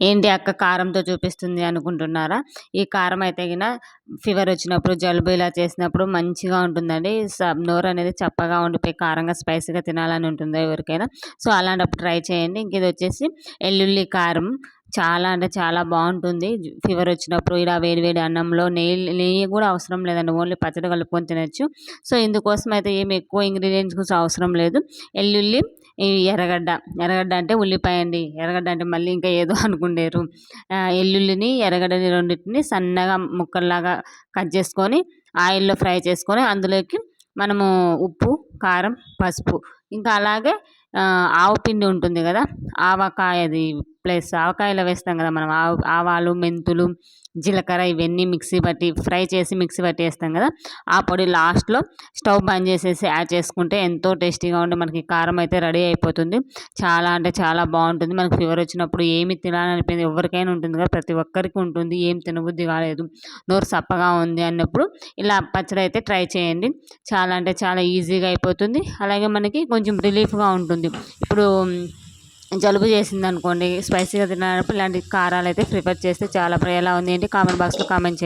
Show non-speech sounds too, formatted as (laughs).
ఏంటి అక్క కారంతో చూపిస్తుంది అనుకుంటున్నారా? ఈ కారం అయితే గిన ఫీవర్ వచ్చినప్పుడు జలుబు ఇలా చేసినప్పుడు మంచిగా ఉంటుందండి. నోరు అనేది చప్పగా ఉండిపోయి కారంగా స్పైసీగా తినాలని ఉంటుంది ఎవరికైనా. సో అలాంటప్పుడు ట్రై చేయండి. ఇంక ఇది వచ్చేసి ఎల్లుల్లి కారం. చాలా అంటే చాలా బాగుంటుంది. ఫీవర్ వచ్చినప్పుడు ఇలా వేడి వేడి అన్నంలో నెయ్యి నెయ్యి కూడా అవసరం లేదండి. ఓన్లీ పచ్చడి కలుపుకొని తినచ్చు. సో ఇందుకోసం అయితే ఏమి ఎక్కువ ఇంగ్రీడియంట్స్ అవసరం లేదు. ఎల్లుల్లి ఈ ఎర్రగడ్డ. ఎర్రగడ్డ అంటే ఉల్లిపాయ అండి. ఎర్రగడ్డ అంటే మళ్ళీ ఇంకా ఏదో (laughs) అనుకుంటారు. ఎల్లుల్లిని ఎర్రగడ్డని రెండింటిని సన్నగా ముక్కల్లాగా కట్ చేసుకొని ఆయిల్లో ఫ్రై చేసుకొని అందులోకి మనము ఉప్పు కారం పసుపు ఇంకా అలాగే ఆవు పిండి ఉంటుంది కదా ఆవకాయది ప్లస్ ఆవకాయలో వేస్తాం కదా మనం ఆవాలు మెంతులు జీలకర్ర ఇవన్నీ మిక్సీ పట్టి ఫ్రై చేసి మిక్సీ పట్టి వేస్తాం కదా ఆ పొడి లాస్ట్లో స్టవ్ బంద్ చేసేసి యాడ్ చేసుకుంటే ఎంతో టేస్టీగా ఉండి మనకి కారం అయితే రెడీ అయిపోతుంది. చాలా అంటే చాలా బాగుంటుంది. మనకి ఫీవర్ వచ్చినప్పుడు ఏమి తినాలనిపోయింది ఎవరికైనా ఉంటుంది కదా ప్రతి ఒక్కరికి ఉంటుంది. ఏం తినబుద్ధి కాలేదు. నోరు సప్పగా ఉంది అన్నప్పుడు ఇలా పచ్చడి అయితే ట్రై చేయండి. చాలా అంటే చాలా ఈజీగా అయిపోతుంది. అలాగే మనకి కొంచెం రిలీఫ్గా ఉంటుంది. ఇప్పుడు జలుబు చేసింది అనుకోండి స్పైసీగా తినాలన్నప్పుడు ఇలాంటి కారాలు అయితే ప్రిఫర్ చేస్తే చాలా ఎలా ఉంది ఏంటి? కామెంట్ బాక్స్లో కామెంట్ చేయండి.